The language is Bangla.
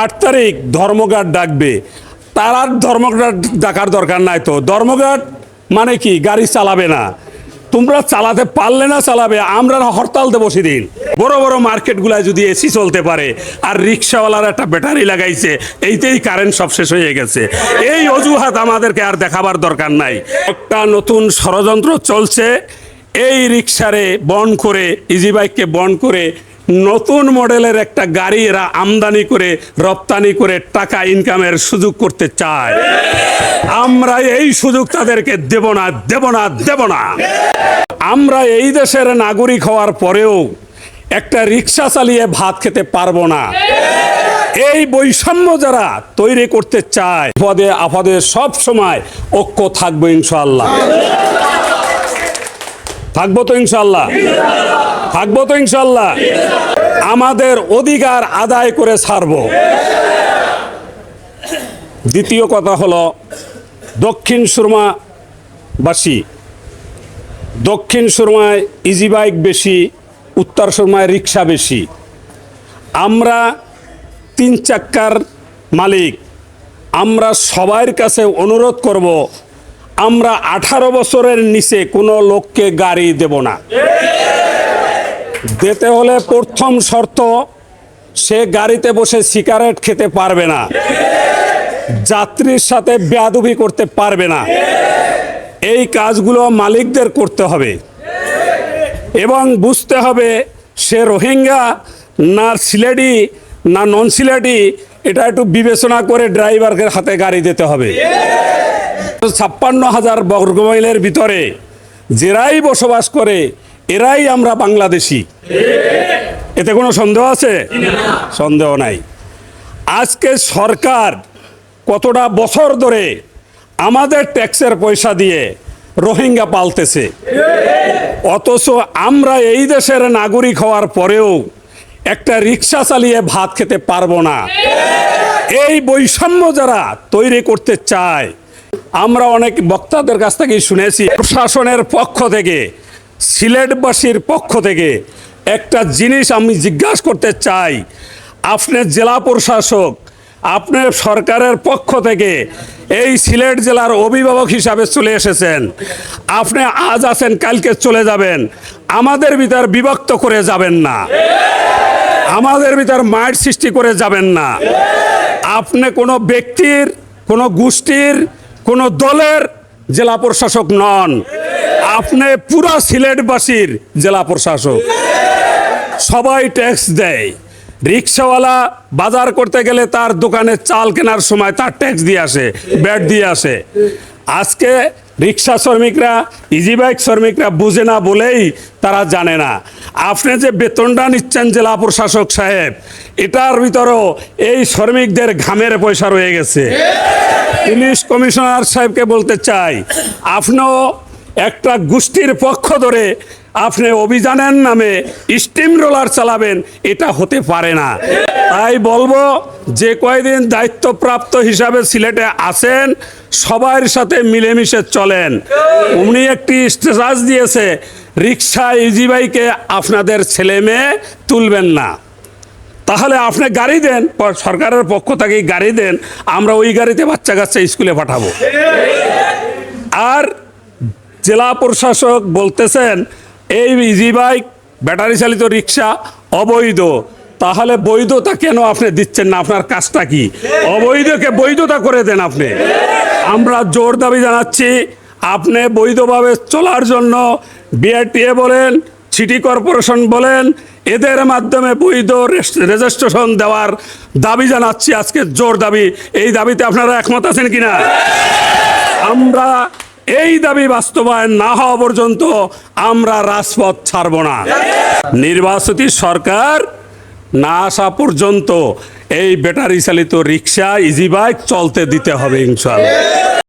আট তারিখ ধর্মঘাট ডাকবে। তার ধর্মঘাট ডাকার দরকার নাই তো। ধর্মঘাট মানে কি? গাড়ি চালাবে না। তোমরা চালাতে পারলে না চালাবে, আমরা হরতাল দেবো সেদিন। বড় বড় মার্কেটগুলায় যদি এসি চলতে পারে, আর রিক্সাওয়ালার একটা ব্যাটারি লাগাইছে, এইতেই কারেন্ট সব শেষ হয়ে গেছে। এই অজুহাত আমাদেরকে আর দেখাবার দরকার নাই। একটা নতুন ষড়যন্ত্র চলছে। এই রিক্সারে বন করে ইজি বাইককে বন করে নতুন মডেলের একটা গাড়ি এরা আমদানি করে, রপ্তানি করে টাকা ইনকামের সুযোগ করতে চায়। আমরা এই সুযোগ তাদেরকে দেব না দেব না দেব না। আমরা এই দেশের নাগরিক হওয়ার পরেও একটা রিক্সা চালিয়ে ভাত খেতে পারব না। এই বৈষম্য যারা তৈরি করতে চায় পদে আপদে সব সময় ঐক্য থাকব ইনশাল্লাহ থাকব তো ইনশাল্লাহ থাকব তো ইনশাল্লাহ। আমাদের অধিকার আদায় করে ছাড়বো। দ্বিতীয় কথা হলো, দক্ষিণ সুরমাবাসী। দক্ষিণ সুরমায় ইজি বাইক বেশি, উত্তর সুরমায় রিক্সা বেশি। আমরা তিন চাক্কার মালিক। আমরা সবার কাছে অনুরোধ করব, আমরা আঠারো বছরের নিচে কোনো লোককে গাড়ি দেব না। দিতে হলে প্রথম শর্ত, সে গাড়িতে বসে সিগারেট খেতে পারবে না। যাত্রীর সাথে বেয়াদবি করতে পারবে না। এই কাজগুলো মালিকদের করতে হবে। এবং বুঝতে হবে, সে রোহিঙ্গা না সিলেটি, না নন সিলেটি এটা একটু বিবেচনা করে ড্রাইভারকে হাতে গাড়ি দিতে হবে। ছাপ্পান্ন হাজার বর্গমাইলের ভিতরে যেরাই বসবাস করে এরাই আমরা বাংলাদেশি। এতে কোনো সন্দেহ আছে? সন্দেহ নাই। আজকে সরকার কতটা বছর ধরে আমাদের ট্যাক্সের পয়সা দিয়ে রোহিঙ্গা পালতেছে। অথচ আমরা এই দেশের নাগরিক হওয়ার পরেও একটা রিক্সা চালিয়ে ভাত খেতে পারব না। এই বৈষম্য যারা তৈরি করতে চায়, আমরা অনেক বক্তাদের কাছ থেকে শুনেছি, প্রশাসনের পক্ষ থেকে সিলেটবাসীর পক্ষ থেকে একটা জিনিস আমি জিজ্ঞাসা করতে চাই। আপনার জেলা প্রশাসক আপনার সরকারের পক্ষ থেকে এই সিলেট জেলার অভিভাবক হিসাবে চলে এসেছেন। আপনি আজ আছেন, কালকে চলে যাবেন। আমাদের ভিতর বিভক্ত করে যাবেন না। আমাদের ভিতর মায়ের সৃষ্টি করে যাবেন না। আপনি কোনো ব্যক্তির, কোনো গোষ্ঠীর, কোনো দলের জেলা প্রশাসক নন। আপনি পুরা সিলেটবাসীর জেলা প্রশাসক। সবাই ট্যাক্স দেয়। রিক্সাওয়ালা বাজার করতে গেলে তার দোকানে চাল কেনার সময় তার ট্যাক্স দিয়ে আসে ব্যাট দিয়ে আসে। আজকে রিক্সা শ্রমিকরা ইজি বাইক শ্রমিকরা বুঝে না বলেই তারা জানে না। আপনি যে বেতনটা নিচ্ছেন জেলা প্রশাসক সাহেব এটার ভিতরেও এই শ্রমিকদের ঘামের পয়সা রয়ে গেছে। পুলিশ কমিশনার সাহেবকে বলতে চাই আপনিও একটা গোষ্ঠীর পক্ষ ধরে আপনি অভিযানের নামে স্টিম রোলার চালাবেন, এটা হতে পারে না। তাই বলব, যে কয়দিন দায়িত্বপ্রাপ্ত হিসাবে সিলেটে আছেন, সবার সাথে মিলেমিশে চলেন। উনি একটি স্টেটাস দিয়েছে, রিক্সা ইজি বাইকে আপনাদের ছেলে মেয়ে তুলবেন না। তাহলে আপনি গাড়ি দেন সরকারের পক্ষ থেকে গাড়ি দেন, আমরা ওই গাড়িতে বাচ্চা কাচ্চা স্কুলে পাঠাবো। আর জেলা প্রশাসক বলতেছেন, এই ইজি বাইক ব্যাটারি চালিত রিক্সা অবৈধ। তাহলে বৈধতা কেন আপনি দিচ্ছেন না? আপনার কাজটা কি? অবৈধকে বৈধতা করে দেন আপনি। আমরা জোর দাবি জানাচ্ছি, আপনি বৈধভাবে চলার জন্য বিআরটিএ বলেন সিটি কর্পোরেশন বলেন, এদের মাধ্যমে বৈধ রেজিস্ট্রেশন দেওয়ার দাবি জানাচ্ছি। আজকে জোর দাবি। এই দাবিতে আপনারা একমত আছেন কিনা? আমরা এই দাবি বাস্তবায়ন না হওয়া পর্যন্ত আমরা রাজপথ ছাড়ব না। নির্বাচিত সরকার না আসা পর্যন্ত এই ব্যাটারি চালিত রিক্সা ইজি বাইক চলতে দিতে হবে ইনশাল্লাহ